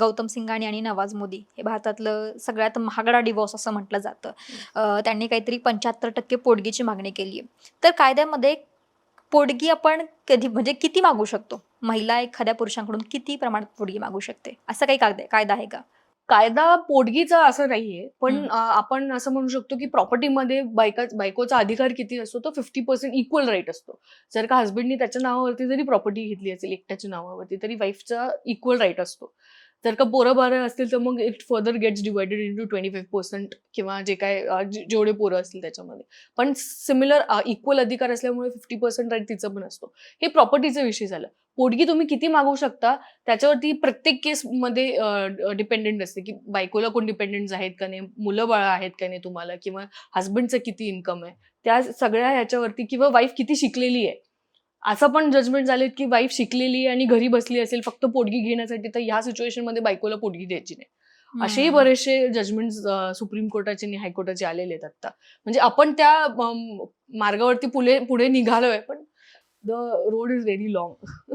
गौतम सिंघाणी आणि नवाज मोदी हे भारतातलं सगळ्यात महागडा डिवोर्स असं म्हटलं जातं. त्यांनी काहीतरी पंच्याहत्तर टक्के पोटगीची मागणी केली आहे तर कायद्यामध्ये पोटगी आपण कधी म्हणजे किती मागू शकतो? महिला एखाद्या पुरुषांकडून किती प्रमाणात पोटगी मागू शकते? असं काही कायदा कायदा आहे का? कायदा पोटगीचा असं नाहीये. पण आपण असं म्हणू शकतो की प्रॉपर्टीमध्ये बायका बायकोचा अधिकार किती असतो? तो फिफ्टी पर्सेंट इक्वल राईट असतो. जर का हस्बंडनी त्याच्या नावावरती जरी प्रॉपर्टी घेतली असेल एकट्याच्या नावावरती तरी वाईफचा इक्वल राईट असतो. जर का पोरं बरं असतील तर मग it further gets divided into twenty five percent किंवा जे काय जेवढे पोरं असतील त्याच्यामध्ये. पण सिमिलर इक्वल अधिकार असल्यामुळे फिफ्टी पर्सेंट राईट तिचं पण असतो. हे प्रॉपर्टीचा विषय झालं. पोटगी तुम्ही किती मागवू शकता त्याच्यावरती प्रत्येक केसमध्ये डिपेंडेंट असते की बायकोला कोण डिपेंडेंट आहेत का नाही मुलं बाळं आहेत का नाही तुम्हाला किंवा हस्बंडचं किती इन्कम आहे. त्या सगळ्या ह्याच्यावरती किंवा वाईफ किती शिकलेली आहे असं पण जजमेंट झालेत की वाईफ शिकलेली आणि घरी बसली असेल फक्त पोटगी घेण्यासाठी तर ह्या सिच्युएशनमध्ये बायकोला पोटगी द्यायची नाही. असेही. बरेचसे जजमेंट सुप्रीम कोर्टाचे आणि हायकोर्टाचे आलेले आहेत आता. म्हणजे आपण त्या मार्गावरती पुढे पुढे निघालोय पण the road is very long